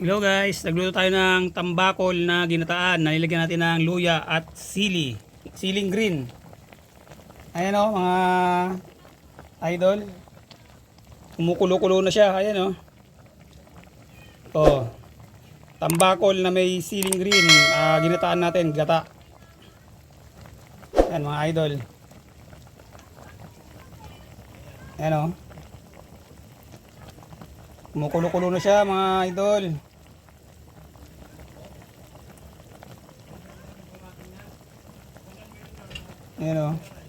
Hello guys, nagluto tayo ng tambakol na ginataan. Nalilagyan natin ng luya at sili. Siling green. Ayan o mga idol. Kumukulo-kulo na siya. Ayan o. Oh. Tambakol na may siling green. Ah, ginataan natin, gata. Ayan mga idol. Ayan o. Kumukulo-kulo na siya mga idol. Ayan o.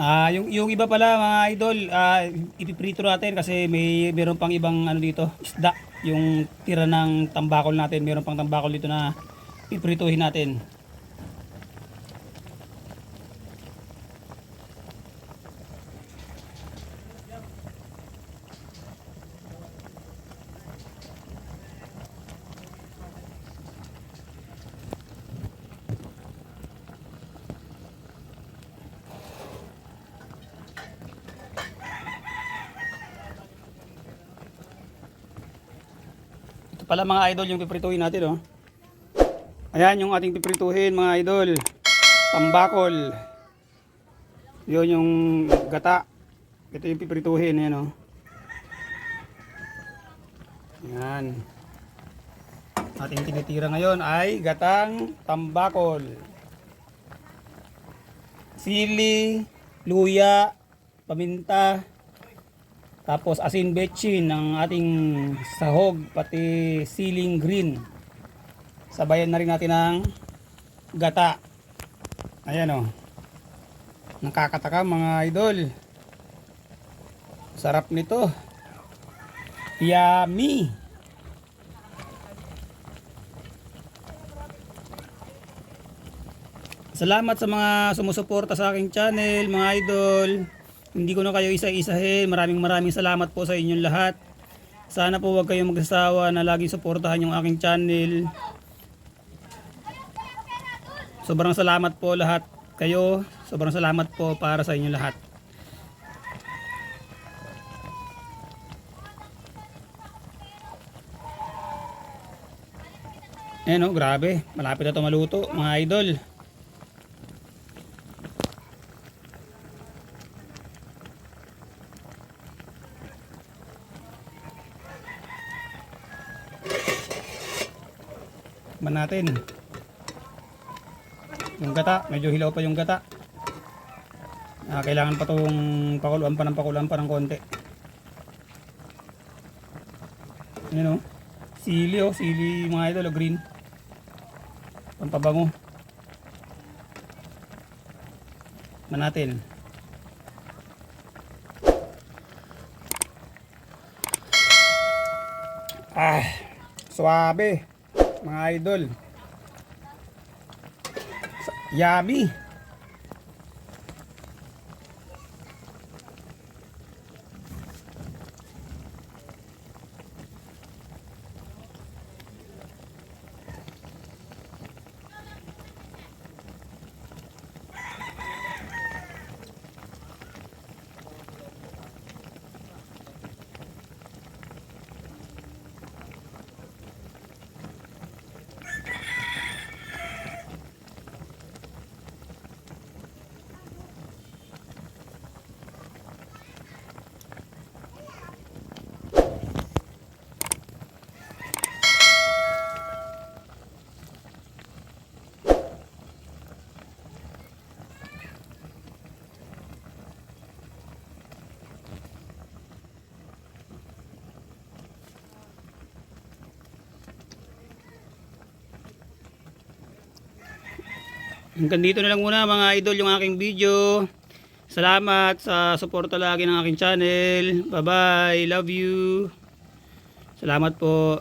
Ah, yung yung iba pala mga idol, ah ipiprito natin kasi may meron pang ibang ano dito, isda. Yung tira ng tambakol natin, meron pang tambakol dito na iprituhin natin. Pala mga idol yung piprituhin natin oh. Ayan yung ating piprituhin mga idol. Tambakol. Yun yung gata. Ito yung piprituhin ayan oh. Ayan. Ating tinitira ngayon ay gatang tambakol. Sili, luya, paminta, tapos asin betchin ng ating sahog pati siling green. Sabayan na rin natin ng gata. Ayan o. Nakakataka mga idol. Sarap nito. Yummy. Salamat sa mga sumusuporta sa aking channel, mga idol. Hindi ko na kayo isa-isahin. Maraming maraming salamat po sa inyong lahat. Sana po huwag kayong magsasawa na laging suportahan yung aking channel. Sobrang salamat po lahat kayo. Sobrang salamat po para sa inyong lahat. Ayan o, grabe. Malapit na ito maluto, mga idol. Tikman natin. Yung gata, medyo hilaw pa yung gata. Ah, kailangan pa itong pakuluan pa ng pakuluan pa ng konti. Yan o. Sili o, sili mga idol o green. Pampabango. Man natin. Ah, suabe mga idol. Yummy. Hanggang dito na lang muna mga idol yung aking video. Salamat sa suporta lagi ng aking channel. Bye-bye. Love you. Salamat po.